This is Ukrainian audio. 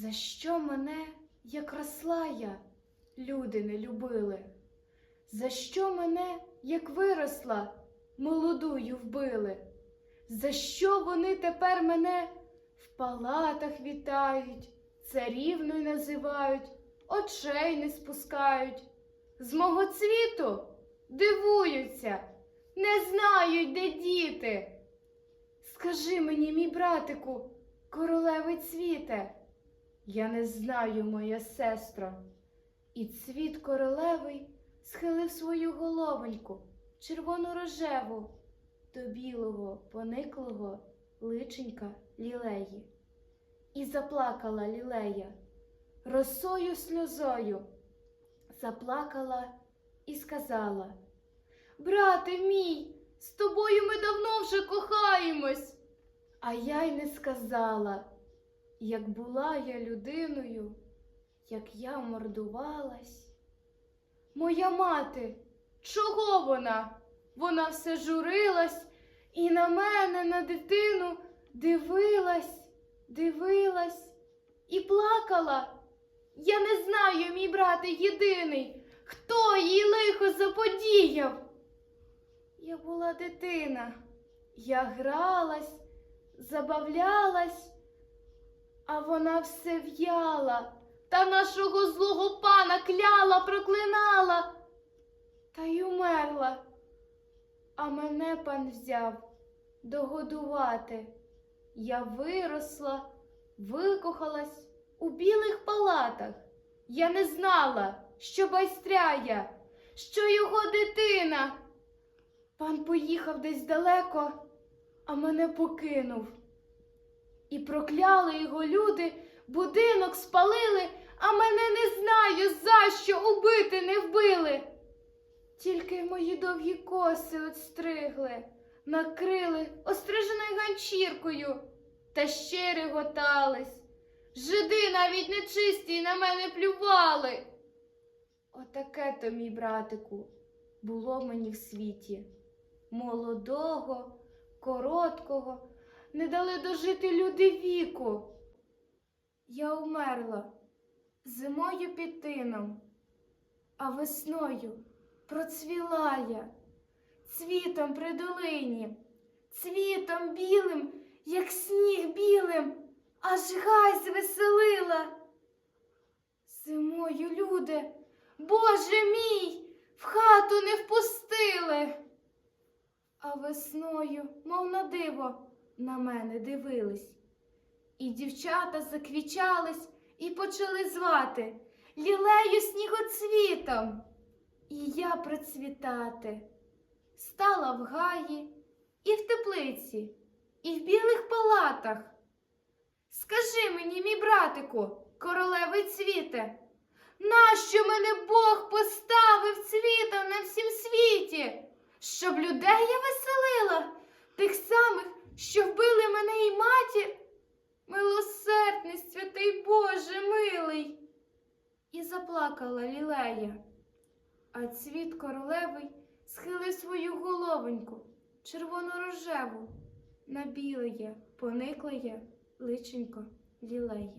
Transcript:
За що мене, як росла я, люди не любили? За що мене, як виросла, молодую вбили? За що вони тепер мене в палатах вітають, царівною називають, очей не спускають? З мого цвіту дивуються, не знають, де діти. Скажи мені, мій братику, королевий цвіте, я не знаю, моя сестро. І цвіт королевий схилив свою головоньку, червону рожеву, до білого, пониклого личенька лілеї. І заплакала лілея, росою сльозою, заплакала і сказала: Брате мій, з тобою ми давно вже кохаємось. А я й не сказала, як була я людиною, як я мордувалась. Моя мати, чого вона? Вона все журилась і на мене, на дитину, дивилась, дивилась і плакала. Я не знаю, мій брате єдиний, хто їй лихо заподіяв. Я була дитина, я гралась, забавлялась, а вона все в'яла та нашого злого пана кляла, проклинала та й умерла. А мене пан взяв догодувати. Я виросла, викохалась у білих палатах. Я не знала, що байстряя, що його дитина. Пан поїхав десь далеко, а мене покинув. І прокляли його люди, будинок спалили, а мене не знаю, за що убити не вбили. Тільки мої довгі коси отстригли, накрили остриженою ганчіркою та ще реготались. Жиди навіть нечисті на мене плювали. Отаке то, мій братику, було мені в світі. Молодого, короткого, не дали дожити люди віку. Я умерла зимою під тином, а весною процвіла я цвітом при долині, цвітом білим, як сніг білим, аж гай звеселила. Зимою люди, Боже мій, в хату не впустили. А весною, мов на диво, на мене дивились. І дівчата заквічались і почали звати лілею снігоцвітом. І я процвітати стала в гаї, і в теплиці, і в білих палатах. Скажи мені, мій братику, королевий цвіте, нащо мене Бог поставив цвітом на всім світі, щоб людей я веселила, тих самих, що вбили мене і матір? Милосердний, святий Боже милий. І заплакала лілея, а цвіт королевий схилив свою головоньку, червону рожеву, на білеє, пониклеє личенько лілеї.